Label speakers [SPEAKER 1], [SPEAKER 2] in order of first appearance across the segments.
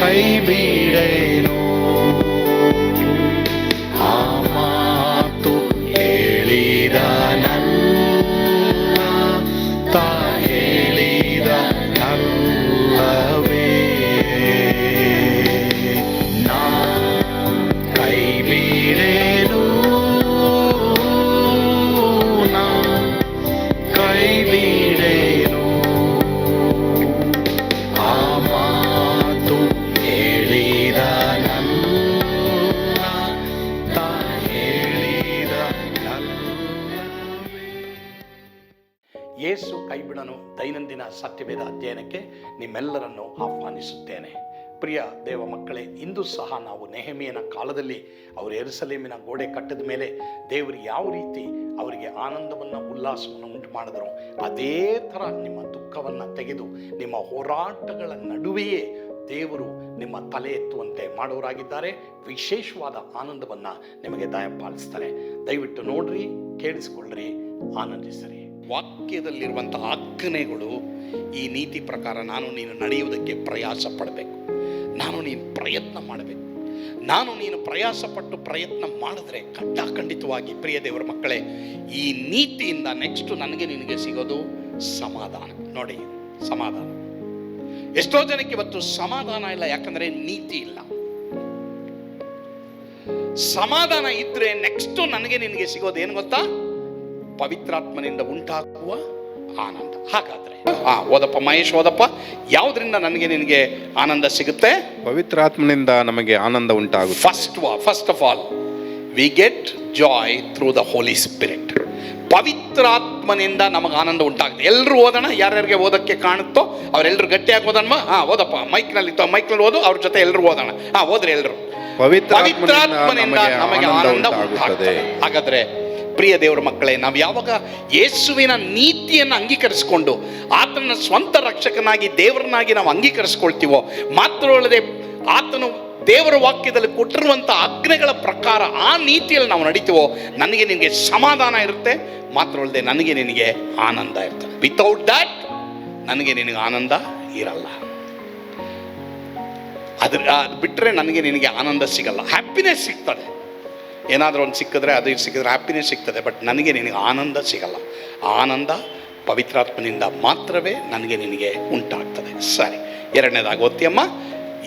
[SPEAKER 1] Baby.
[SPEAKER 2] ಯೇಸು ಕೈಬಿಡನು ದೈನಂದಿನ ಸತ್ಯವೇದ ಅಧ್ಯಯನಕ್ಕೆ ನಿಮ್ಮೆಲ್ಲರನ್ನು ಆಹ್ವಾನಿಸುತ್ತೇನೆ. ಪ್ರಿಯ ದೇವ ಮಕ್ಕಳೇ, ಇಂದು ಸಹ ನಾವು ನೆಹಮಿಯನ ಕಾಲದಲ್ಲಿ ಅವರು ಎರುಸಲೇಮಿನ ಗೋಡೆ ಕಟ್ಟಿದ ಮೇಲೆ ದೇವರು ಯಾವ ರೀತಿ ಅವರಿಗೆ ಆನಂದವನ್ನು, ಉಲ್ಲಾಸವನ್ನು ಉಂಟು ಮಾಡಿದರು ಅದೇ ಥರ ನಿಮ್ಮ ದುಃಖವನ್ನು ತೆಗೆದು ನಿಮ್ಮ ಹೋರಾಟಗಳ ನಡುವೆಯೇ ದೇವರು ನಿಮ್ಮ ತಲೆ ಎತ್ತುವಂತೆ ಮಾಡೋರಾಗಿದ್ದಾರೆ. ವಿಶೇಷವಾದ ಆನಂದವನ್ನು ನಿಮಗೆ ದಯಪಾಲಿಸ್ತಾರೆ. ದಯವಿಟ್ಟು ನೋಡ್ರಿ, ಕೇಳಿಸಿಕೊಳ್ಳ್ರಿ, ಆನಂದಿಸರಿ. ವಾಕ್ಯದಲ್ಲಿರುವಂತಹ ಆಜ್ಞೆಗಳು ಈ ನೀತಿ ಪ್ರಕಾರ ನಾನು ನೀನು ನಡೆಯುವುದಕ್ಕೆ ಪ್ರಯಾಸ ಪಡಬೇಕು. ನಾನು ನೀನು ಪ್ರಯತ್ನ ಮಾಡಬೇಕು. ನಾನು ನೀನು ಪ್ರಯಾಸ ಪಟ್ಟು ಪ್ರಯತ್ನ ಮಾಡಿದ್ರೆ ಖಂಡಿತವಾಗಿ ಪ್ರಿಯ ದೇವರ ಮಕ್ಕಳೇ, ಈ ನೀತಿಯಿಂದ ನೆಕ್ಸ್ಟ್ ನನಗೆ ನಿನಗೆ ಸಿಗೋದು ಸಮಾಧಾನ. ನೋಡಿ, ಸಮಾಧಾನ. ಎಷ್ಟೋ ಜನಕ್ಕೆ ಇವತ್ತು ಸಮಾಧಾನ ಇಲ್ಲ, ಯಾಕಂದ್ರೆ ನೀತಿ ಇಲ್ಲ. ಸಮಾಧಾನ ಇದ್ರೆ ನೆಕ್ಸ್ಟ್ ನನಗೆ ನಿನಗೆ ಸಿಗೋದು ಏನು ಗೊತ್ತಾ? ಪವಿತ್ರಾತ್ಮನಿಂದ ಉಂಟಾಗುವ ಆನಂದ. ಹಾಗಾದ್ರೆ ಹಾ ಓದಪ್ಪ ಮಹೇಶ್ ಓದಪ್ಪ ಯಾವುದರಿಂದ ನನಗೆ ನಿನಗೆ ಆನಂದ ಸಿಗುತ್ತೆ?
[SPEAKER 3] ಪವಿತ್ರಾತ್ಮನಿಂದ ನಮಗೆ ಆನಂದ ಉಂಟಾಗುತ್ತೆ.
[SPEAKER 2] First first of all we get joy through the holy spirit ಪವಿತ್ರಾತ್ಮನಿಂದ ನಮಗೆ ಆನಂದ ಉಂಟಾಗುತ್ತೆ. ಎಲ್ಲರೂ ಓದೋಣ? ಯಾರ್ಯಾರಿಗೆ ಓದಕ್ಕೆ ಕಾಣುತ್ತೋ ಅವರೆಲ್ಲರೂ ಗಟ್ಟಿಯಾಗಿ ಓದೋಣ ಹಾ ಓದಪ್ಪ ಮೈಕ್ನಲ್ಲಿ ಮೈಕ್ನಲ್ಲಿ ಓದು ಅವ್ರ ಜೊತೆ ಎಲ್ಲರೂ ಓದೋಣ. ಹಾ ಓದ್ರಿ ಎಲ್ಲರೂ
[SPEAKER 3] ಪವಿತ್ರಾತ್ಮನಿಂದ ನಮಗೆ ಆನಂದ ಉಂಟಾಗುತ್ತದೆ.
[SPEAKER 2] ಹಾಗಾದ್ರೆ ಪ್ರಿಯ ದೇವರ ಮಕ್ಕಳೇ, ನಾವು ಯಾವಾಗ ಯೇಸುವಿನ ನೀತಿಯನ್ನು ಅಂಗೀಕರಿಸಿಕೊಂಡು ಆತನ ಸ್ವಂತ ರಕ್ಷಕನಾಗಿ, ದೇವರನ್ನಾಗಿ ನಾವು ಅಂಗೀಕರಿಸ್ಕೊಳ್ತೀವೋ, ಮಾತ್ರವಲ್ಲದೆ ಆತನು ದೇವರ ವಾಕ್ಯದಲ್ಲಿ ಕೊಟ್ಟಿರುವಂಥ ಆಜ್ಞೆಗಳ ಪ್ರಕಾರ ಆ ನೀತಿಯಲ್ಲಿ ನಾವು ನಡೀತೀವೋ, ನನಗೆ ನಿನಗೆ ಸಮಾಧಾನ ಇರುತ್ತೆ, ಮಾತ್ರವಲ್ಲದೆ ನನಗೆ ನಿನಗೆ ಆನಂದ ಇರುತ್ತೆ. ವಿತೌಟ್ ದ್ಯಾಟ್ ನನಗೆ ನಿನಗೆ ಆನಂದ ಇರಲ್ಲ. ಅದ್ರ, ಅದು ಬಿಟ್ಟರೆ ನನಗೆ ನಿನಗೆ ಆನಂದ ಸಿಗಲ್ಲ. ಹ್ಯಾಪಿನೆಸ್ ಸಿಗ್ತದೆ. ಏನಾದರೂ ಒಂದು ಸಿಕ್ಕಿದ್ರೆ ಅದು ಇದು ಸಿಕ್ಕಿದ್ರೆ ಹ್ಯಾಪಿನೆಸ್ ಸಿಗ್ತದೆ. ಬಟ್ ನನಗೆ ನಿನಗೆ ಆನಂದ ಸಿಗಲ್ಲ. ಆನಂದ ಪವಿತ್ರಾತ್ಮನಿಂದ ಮಾತ್ರವೇ ನನಗೆ ನಿನಗೆ ಉಂಟಾಗ್ತದೆ. ಸರಿ ಎರಡನೇದಾಗಿ ಓದ್ತಿಯಮ್ಮ?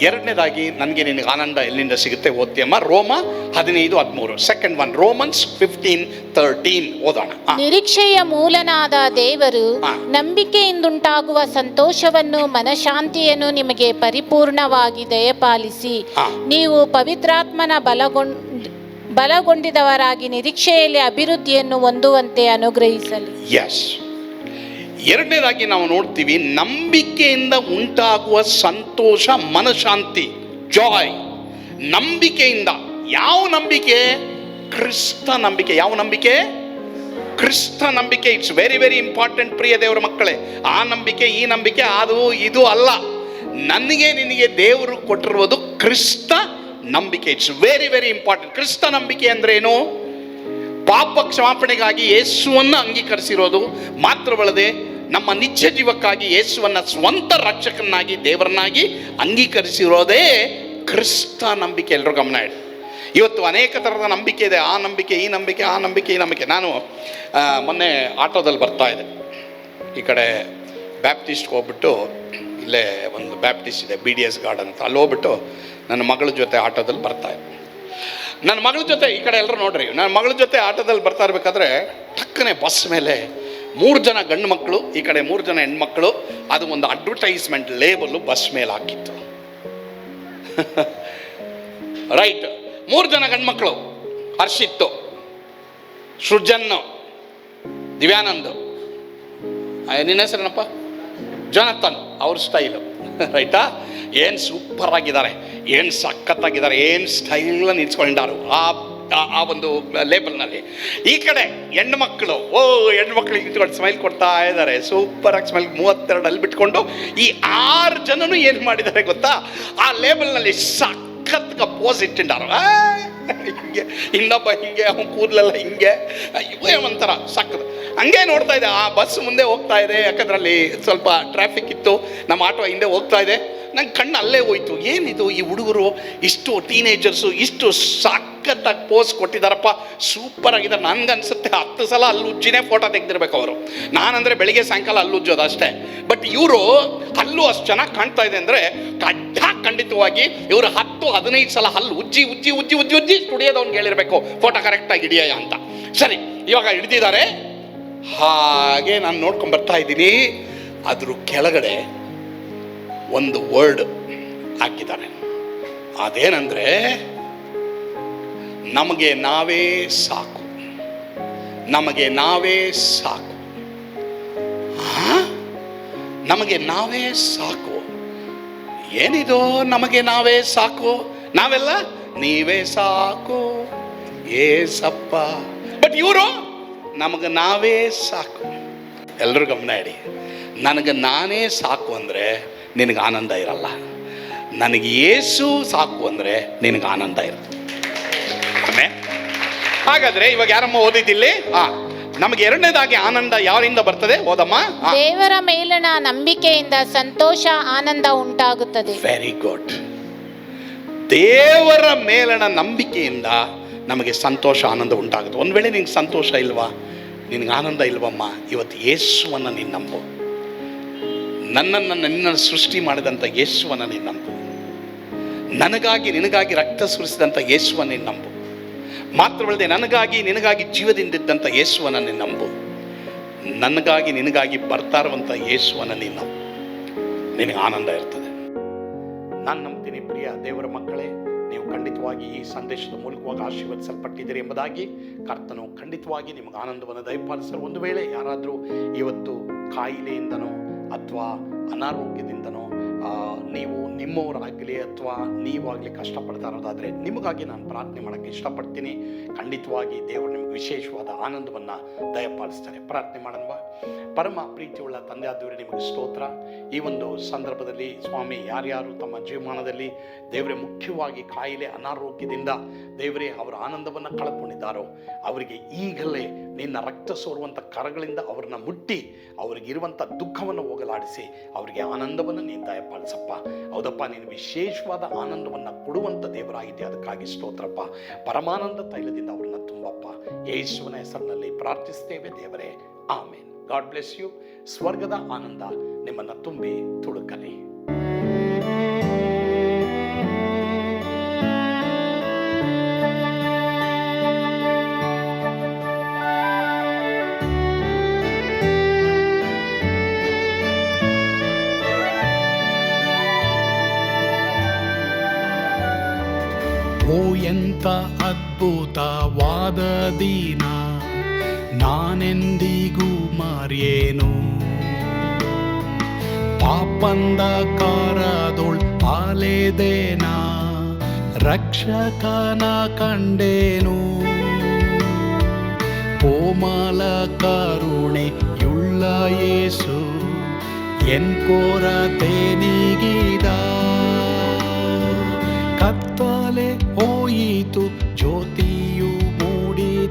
[SPEAKER 2] ಎರಡನೇದಾಗಿ ನನಗೆ ನಿನಗೆ ಆನಂದ ಎಲ್ಲಿಂದ ಸಿಗುತ್ತೆ ಓದ್ತಿಯಮ್ಮ? ರೋಮ ಹದಿನೈದು ಹದಿಮೂರು. Second one Romans fifteen thirteen ಓದೋಣ.
[SPEAKER 4] ನಿರೀಕ್ಷೆಯ ಮೂಲನಾದ ದೇವರು. ನಂಬಿಕೆಯಿಂದುಂಟಾಗುವ ಸಂತೋಷವನ್ನು ಮನಶಾಂತಿಯನ್ನು ನಿಮಗೆ ಪರಿಪೂರ್ಣವಾಗಿ ದಯಪಾಲಿಸಿ. ನೀವು ಪವಿತ್ರಾತ್ಮನ ಬಲಗೊಂಡ್ ಬಲಗೊಂಡಿದವರಾಗಿ ನಿರೀಕ್ಷೆಯಲ್ಲಿ ಅಭಿವೃದ್ಧಿಯನ್ನು ಹೊಂದುವಂತೆ ಅನುಗ್ರಹಿಸಲಿ.
[SPEAKER 2] ಎಸ್ ಎರಡನೇದಾಗಿ ನಾವು ನೋಡ್ತೀವಿ, ನಂಬಿಕೆಯಿಂದ ಉಂಟಾಗುವ ಸಂತೋಷ, ಮನಶಾಂತಿ ಜಾಯ್ ನಂಬಿಕೆಯಿಂದ ಯಾವ ನಂಬಿಕೆ? ಕ್ರಿಸ್ತ ನಂಬಿಕೆ. ಯಾವ ನಂಬಿಕೆ? ಕ್ರಿಸ್ತ ನಂಬಿಕೆ. ಇಟ್ಸ್ ವೆರಿ ವೆರಿ ಇಂಪಾರ್ಟೆಂಟ್ ಪ್ರಿಯ ದೇವರ ಮಕ್ಕಳೇ. ಆ ನಂಬಿಕೆ, ಈ ನಂಬಿಕೆ, ಅದು, ಇದು ಅಲ್ಲ. ನನಗೆ ನಿನಗೆ ದೇವರು ಕೊಟ್ಟಿರುವುದು ಕ್ರಿಸ್ತ ನಂಬಿಕೆ ಇಟ್ಸ್ ವೆರಿ ವೆರಿ ಇಂಪಾರ್ಟೆಂಟ್ ಕ್ರಿಸ್ತ ನಂಬಿಕೆ ಅಂದ್ರೆ ಏನು? ಪಾಪ ಕ್ಷಮಾಪಣೆಗಾಗಿ ಯೇಸುವನ್ನು ಅಂಗೀಕರಿಸಿರೋದು. ಮಾತ್ರವಲ್ಲದೆ ನಮ್ಮ ನಿತ್ಯ ಜೀವಕ್ಕಾಗಿ ಯೇಸುವನ್ನ ಸ್ವಂತ ರಕ್ಷಕನಾಗಿ ದೇವರನ್ನಾಗಿ ಅಂಗೀಕರಿಸಿರೋದೇ ಕ್ರಿಸ್ತ ನಂಬಿಕೆ. ಎಲ್ಲರೂ ಗಮನ ಇಡಿ. ಇವತ್ತು ಅನೇಕ ಥರದ ನಂಬಿಕೆ ಇದೆ. ಆ ನಂಬಿಕೆ, ಈ ನಂಬಿಕೆ, ಆ ನಂಬಿಕೆ, ಈ ನಂಬಿಕೆ. ನಾನು ಮೊನ್ನೆ ಆಟೋದಲ್ಲಿ ಬರ್ತಾ ಇದ್ದೆ. ಈ ಕಡೆ ಬ್ಯಾಪ್ಟಿಸ್ಟ್ಗೆ ಹೋಗ್ಬಿಟ್ಟು, ಇಲ್ಲೇ ಒಂದು ಬ್ಯಾಪ್ಟಿಸ್ಟ್ ಇದೆ ಬಿ ಡಿ ಎಸ್ ಗಾರ್ಡನ್ ಅಂತ. ಅಲ್ಲಿ ಹೋಗ್ಬಿಟ್ಟು ನನ್ನ ಮಗಳ ಜೊತೆ ಆಟೋದಲ್ಲಿ ಬರ್ತಾ ಇದ್ದೆ. ನನ್ನ ಮಗಳ ಜೊತೆ ಈ ಕಡೆ ಎಲ್ಲರೂ ನೋಡ್ರಿ, ನನ್ನ ಮಗಳ ಜೊತೆ ಆಟೋದಲ್ಲಿ ಬರ್ತಾ ಇರಬೇಕಾದ್ರೆ ಟಕ್ಕನೆ ಬಸ್ ಮೇಲೆ ಮೂರು ಜನ ಗಂಡು ಮಕ್ಕಳು, ಈ ಕಡೆ ಮೂರು ಜನ ಹೆಣ್ಮಕ್ಳು, ಅದು ಒಂದು ಅಡ್ವರ್ಟೈಸ್ಮೆಂಟ್ ಲೇಬಲ್ಲು ಬಸ್ ಮೇಲೆ ಹಾಕಿತ್ತು. ರೈಟ್ ಮೂರು ಜನ ಗಂಡ್ಮಕ್ಳು ಹರ್ಷಿತ್ತು ಸೃಜನ್ ದಿವ್ಯಾನಂದ್. ನಿನ್ನ ಹೆಸರೇನಪ್ಪ? ಜನತನ್ ಅವ್ರ ಸ್ಟೈಲು ರೈಟಾ ಏನು ಸೂಪರ್ ಆಗಿದ್ದಾರೆ, ಏನು ಸಖತ್ತಾಗಿದ್ದಾರೆ ಏನು ಸ್ಟೈಲ್ ನಿಲ್ಸ್ಕೊಂಡಿದ್ದಾರೆ ಆ, ಆ- ಒಂದು ಲೇಬಲ್ನಲ್ಲಿ ಈ ಕಡೆ ಹೆಣ್ಣು ಮಕ್ಕಳು ಓ ಹೆಣ್ಣು ಮಕ್ಕಳಿಗೆ ಇಟ್ಕೊಂಡು ಸ್ಮೈಲ್ ಕೊಡ್ತಾ ಇದ್ದಾರೆ. ಸೂಪರ್ ಆಗಿ ಸ್ಮೈಲ್ ಮೂವತ್ತೆರಡಲ್ಲಿ ಬಿಟ್ಕೊಂಡು ಈ ಆರು ಜನನು ಏನು ಮಾಡಿದ್ದಾರೆ ಗೊತ್ತಾ? ಆ ಲೇಬಲ್ನಲ್ಲಿ ಸಖತ್ ಪೋಸ್ ಇಟ್ಟಿದ್ದಾರೆ. ಹಿಂಗೆ ಇನ್ನೊಬ್ಬ ಹಿಂಗೆ, ಅವನು ಕೂದಲೆಲ್ಲ ಹಿಂಗೆ. ಅಯ್ಯೋ, ಒಂಥರ ಸಾಕದು ಹಂಗೆ ನೋಡ್ತಾ ಇದೆ, ಆ ಬಸ್ ಮುಂದೆ ಹೋಗ್ತಾ ಇದೆ. ಯಾಕಂದ್ರೆ ಅಲ್ಲಿ ಸ್ವಲ್ಪ ಟ್ರಾಫಿಕ್ ಇತ್ತು. ನಮ್ಮ ಆಟೋ ಹಿಂದೆ ಹೋಗ್ತಾ ಇದೆ. ನಂಗೆ ಕಣ್ಣು ಅಲ್ಲೇ ಹೋಯ್ತು. ಏನಿದು ಈ ಹುಡುಗರು? ಇಷ್ಟು ಟೀನೇಜರ್ಸು ಇಷ್ಟು ಸಖತ್ತಾಗಿ ಪೋಸ್ ಕೊಟ್ಟಿದ್ದಾರಪ್ಪ ಸೂಪರ್ ಆಗಿದ್ದಾರೆ ನನ್ಗನ್ಸುತ್ತೆ ಹತ್ತು ಸಲ ಅಲ್ಲಿ ಉಜ್ಜಿನೇ ಫೋಟೋ ತೆಗೆದಿರ್ಬೇಕು ಅವರು. ನಾನಂದರೆ ಬೆಳಿಗ್ಗೆ ಸಾಯಂಕಾಲ ಅಲ್ಲಿ ಉಜ್ಜೋದು ಅಷ್ಟೇ. ಬಟ್ ಇವರು ಅಲ್ಲೂ ಅಷ್ಟು ಚೆನ್ನಾಗಿ ಕಾಣ್ತಾ ಇದೆ ಅಂದರೆ ಕಡ್ಡ ಖಂಡಿತವಾಗಿ ಇವರು ಹತ್ತು, ಹದಿನೈದು ಸಲ ಹಲ್ಲು ಉಜ್ಜಿ ಉಜ್ಜಿ ಉಜ್ಜಿ ಉಜ್ಜಿ ಉಜ್ಜಿ ಸ್ಟುಡಿಯೋದವ್ನಿಗೆ ಹೇಳಿರ್ಬೇಕು. ಫೋಟೋ ಕರೆಕ್ಟಾಗಿ ಹಿಡಿಯ ಅಂತ. ಸರಿ, ಇವಾಗ ಹಿಡಿದಿದ್ದಾರೆ ಹಾಗೆ ನಾನು ನೋಡ್ಕೊಂಡು ಬರ್ತಾ ಇದ್ದೀನಿ. ಅದ್ರ ಕೆಳಗಡೆ ಒಂದು ವರ್ಡ್ ಹಾಕಿದ್ದಾರೆ. ಅದೇನಂದ್ರೆ, ನಮಗೆ ನಾವೇ ಸಾಕು. ನಮಗೆ ನಾವೇ ಸಾಕು? ನಮಗೆ ನಾವೇ ಸಾಕು. ಏನಿದು ನಮಗೆ ನಾವೇ ಸಾಕು? ನಾವೆಲ್ಲ, ನೀವೇ ಸಾಕು. ಏ ಸಪ್ಪ. ಬಟ್ ಇವರು, ನಮಗೆ ನಾವೇ ಸಾಕು. ಎಲ್ಲರೂ ಗಮನ ಇಡಿ. ನನಗೆ ನಾನೇ ಸಾಕು ಅಂದರೆ ನಿನಗೆ ಆನಂದ ಇರಲ್ಲ. ನನಗೆ ಏಸು ಸಾಕು ಅಂದರೆ ನಿನಗೆ ಆನಂದ ಇರುತ್ತೆ. ಹಾಗಾದ್ರೆ ಇವಾಗ ಯಾರಮ್ಮ ಓದಿದ್ದಿಲ್ಲಿ ಹಾ ನಮಗೆ ಎರಡನೇದಾಗಿ ಆನಂದ ಯಾರಿಂದ ಬರ್ತದೆ? ಓದಮ್ಮ.
[SPEAKER 4] ದೇವರ ಮೇಲಣ ನಂಬಿಕೆಯಿಂದ ಸಂತೋಷ ಆನಂದ ಉಂಟಾಗುತ್ತದೆ.
[SPEAKER 2] ವೆರಿ ಗುಡ್ ದೇವರ ಮೇಲಣ ನಂಬಿಕೆಯಿಂದ ನಮಗೆ ಸಂತೋಷ ಆನಂದ ಉಂಟಾಗುತ್ತೆ. ಒಂದು ವೇಳೆ ನಿಂಗೆ ಸಂತೋಷ ಇಲ್ವಾ? ನಿನಗೆ ಆನಂದ ಇಲ್ವಮ್ಮ? ಇವತ್ತು ಯೇಸುವನ್ನು ನೀನು ನಂಬು. ನನ್ನನ್ನು ನಿನ್ನ ಸೃಷ್ಟಿ ಮಾಡಿದಂಥ ಯೇಸುವನ್ನು ನೀನು ನಂಬು. ನನಗಾಗಿ ನಿನಗಾಗಿ ರಕ್ತ ಸುರಿಸಿದಂಥ ಯೇಸುವನ್ನು ನೀನು ನಂಬು. ಮಾತ್ರವಲ್ಲದೆ ನನಗಾಗಿ ನಿನಗಾಗಿ ಜೀವದಿಂದಿದ್ದಂಥ ಯೇಸುವನ್ನು ನೀನು ನಂಬು. ನನಗಾಗಿ ನಿನಗಾಗಿ ಬರ್ತಾ ಇರುವಂಥ ಯೇಸುವನ್ನು ನೀನು ನಂಬು. ನಿನಗೆ ಆನಂದ ಇರ್ತದೆ. ನಾನು ನಂಬ್ತೀನಿ ಪ್ರಿಯ ದೇವರ ಮಕ್ಕಳೇ, ನೀವು ಖಂಡಿತವಾಗಿ ಈ ಸಂದೇಶದ ಮೂಲಕವಾಗಿ ಆಶೀರ್ವದಿಸಲ್ಪಟ್ಟಿದ್ದೀರಿ ಎಂಬುದಾಗಿ ಕರ್ತನು ಖಂಡಿತವಾಗಿ ನಿಮಗೆ ಆನಂದವನ್ನು ದಯಪಾಲಿಸಲು ಒಂದು ವೇಳೆ ಯಾರಾದರೂ ಇವತ್ತು ಕಾಯಿಲೆಯಿಂದನೋ ಅಥವಾ ಅನಾರೋಗ್ಯದಿಂದನೋ ನೀವು ನಿಮ್ಮವರಾಗಲಿ ಅಥವಾ ನೀವಾಗಲಿ ಕಷ್ಟಪಡ್ತಾ ಇರೋದಾದರೆ ನಿಮಗಾಗಿ ನಾನು ಪ್ರಾರ್ಥನೆ ಮಾಡೋಕ್ಕೆ ಇಷ್ಟಪಡ್ತೀನಿ. ಖಂಡಿತವಾಗಿ ದೇವರು ನಿಮಗೆ ವಿಶೇಷವಾದ ಆನಂದವನ್ನು ದಯಪಾಲಿಸ್ತಾರೆ. ಪ್ರಾರ್ಥನೆ ಮಾಡೋಣ ಪರಮ ಪ್ರೀತಿಯುಳ್ಳ ತಂದೆ ನಿಮಗೆ ಸ್ತೋತ್ರ. ಈ ಒಂದು ಸಂದರ್ಭದಲ್ಲಿ ಸ್ವಾಮಿ ಯಾರ್ಯಾರು ತಮ್ಮ ಜೀವಮಾನದಲ್ಲಿ ದೇವರೇ ಮುಖ್ಯವಾಗಿ ಕಾಯಿಲೆ, ಅನಾರೋಗ್ಯದಿಂದ ದೇವರೇ ಅವರ ಆನಂದವನ್ನು ಕಳ್ಕೊಂಡಿದ್ದಾರೋ, ಅವರಿಗೆ ಈಗಲೇ ನಿನ್ನ ರಕ್ತ ಸೋರುವಂಥ ಕರಗಳಿಂದ ಅವ್ರನ್ನ ಮುಟ್ಟಿ ಅವರಿಗಿರುವಂಥ ದುಃಖವನ್ನು ಹೋಗಲಾಡಿಸಿ ಅವರಿಗೆ ಆನಂದವನ್ನು ನೀನು ದಯಪಾಲಿಸಪ್ಪ. ಹೌದಪ್ಪ, ನೀನು ವಿಶೇಷವಾದ ಆನಂದವನ್ನು ಕೊಡುವಂಥ ದೇವರಾಗಿದೆ ಅದಕ್ಕಾಗಿ ಸ್ತೋತ್ರಪ್ಪ. ಪರಮಾನಂದ ತೈಲದಿಂದ ಅವ್ರನ್ನ ತುಂಬಪ್ಪ. ಯೇಸುವಿನ ಹೆಸರಿನಲ್ಲಿ ಪ್ರಾರ್ಥಿಸ್ತೇವೆ ದೇವರೇ. ಆಮೇನ್. God bless you. ಸ್ವರ್ಗದ ಆನಂದ ನಿಮ್ಮನ್ನು ತುಂಬಿ ತುಳುಕಲಿ.
[SPEAKER 1] ಅದ್ಭುತವಾದ ದಿನ ನಾನೆಂದಿಗೂ ಮರೆಯೇನು ಪಾಪಂದ ಕಾರದೊಳ್ ಅಲೆದೇನ ರಕ್ಷಕನ ಕಂಡೇನು ಕೋಮಲ ಕರುಣೆಯುಳ್ಳ ಯೇಸು ಎನ್ ಕೊರತೆ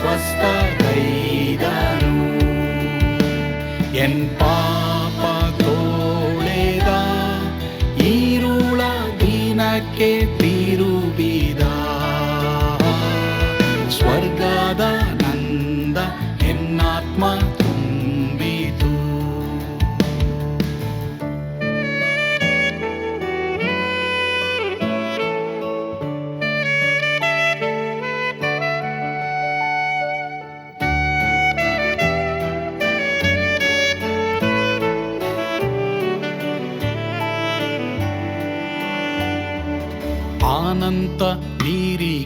[SPEAKER 2] ಎನ್ ಸ್ವಸ್ಥ ಗೈದನು ಎನ್ ಪಾಪ ತೋಳೆದ ಈರುಳ ದಿನಕ್ಕೆ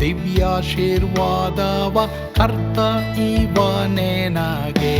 [SPEAKER 2] ದಿವ್ಯಾಶೀರ್ವಾದವ ಕರ್ತ ಇವನೇ ನಗೆ